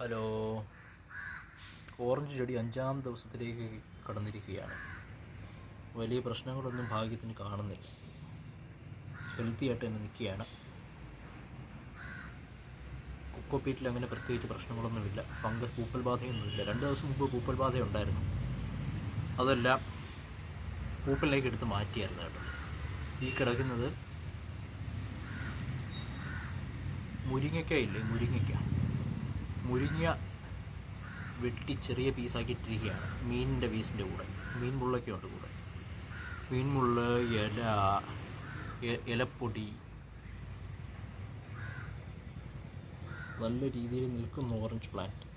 Hello. Orange ചെടി അഞ്ചാം ദിവസത്തിലേക്ക് കടന്നിരിക്കുകയാണ്. വലിയ പ്രശ്നങ്ങളൊന്നും ഭാഗ്യത്തിന് കാണുന്നില്ല. ഹെൽത്തി ആയിട്ട് തന്നെ നിൽക്കുകയാണ്. കുക്കോപ്പീറ്റിൽ അങ്ങനെ പ്രത്യേകിച്ച് പ്രശ്നങ്ങളൊന്നുമില്ല. ഫംഗസ് പൂപ്പൽ ബാധയൊന്നുമില്ല. രണ്ട് ദിവസം മുമ്പ് പൂപ്പൽ ബാധ ഉണ്ടായിരുന്നു. അതെല്ലാം പൂപ്പലിലേക്ക് എടുത്ത് മാറ്റിയായിരുന്നു കേട്ടോ. ഈ കിടക്കുന്നത് മുരിങ്ങയ്ക്ക ഇല്ലേ? മുരിങ്ങയ്ക്ക. മുരിങ്ങ വെട്ടി ചെറിയ പീസാക്കിയിട്ടിരിക്കുകയാണ് മീനിന്റെ പീസിന്റെ കൂടെ. മീൻ മുള്ളൊക്കെ ഉണ്ട് കൂടെ. മീൻ മുള്ള് ഇല ഇലപ്പൊടി. നല്ല രീതിയിൽ നിൽക്കുന്ന ഓറഞ്ച് പ്ലാന്റ്.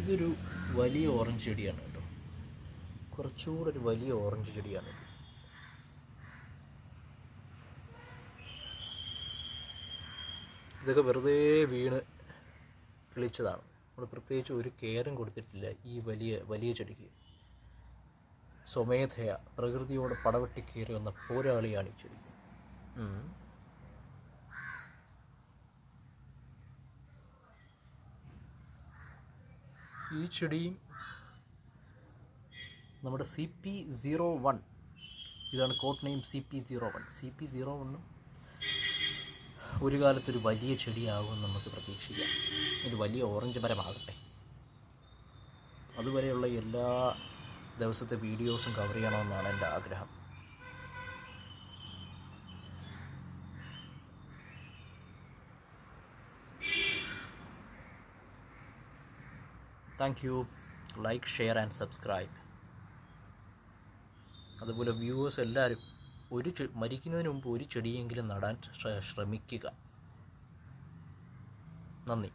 ഇതൊരു വലിയ ഓറഞ്ച് ചെടിയാണ് കേട്ടോ. കുറച്ചുകൂടെ ഒരു വലിയ ഓറഞ്ച് ചെടിയാണിത് ഇതൊക്കെ വെറുതെ വീണ് കിളിച്ചതാണ്. നമ്മൾ പ്രത്യേകിച്ച് ഒരു കെയറും കൊടുത്തിട്ടില്ല ഈ വലിയ വലിയ ചെടിക്ക്. സ്വമേധയ പ്രകൃതിയോട് പടവെട്ടി കയറി വന്ന പോരാളിയാണ് ഈ ചെടി. ഈ ചെടിയും നമ്മുടെ സി പി സീറോ വൺ ഇതാണ് code name C P zero one. C P zero വണ്ണും ഒരു കാലത്തൊരു വലിയ ചെടിയാകുമെന്ന് നമുക്ക് പ്രതീക്ഷിക്കാം. ഒരു വലിയ ഓറഞ്ച് മരമാകട്ടെ. അതുവരെയുള്ള എല്ലാ ദിവസത്തെ വീഡിയോസും കവർ ചെയ്യണമെന്നാണ് എന്റെ ആഗ്രഹം. Thank you. Like share and subscribe. അതുപോലെ വ്യൂവേഴ്സ് എല്ലാവരും ഒരു ചെ മരിക്കുന്നതിന് മുമ്പ് ഒരു ചെടിയെങ്കിലും നടാൻ ശ്ര- ശ്രമിക്കുക. നന്ദി.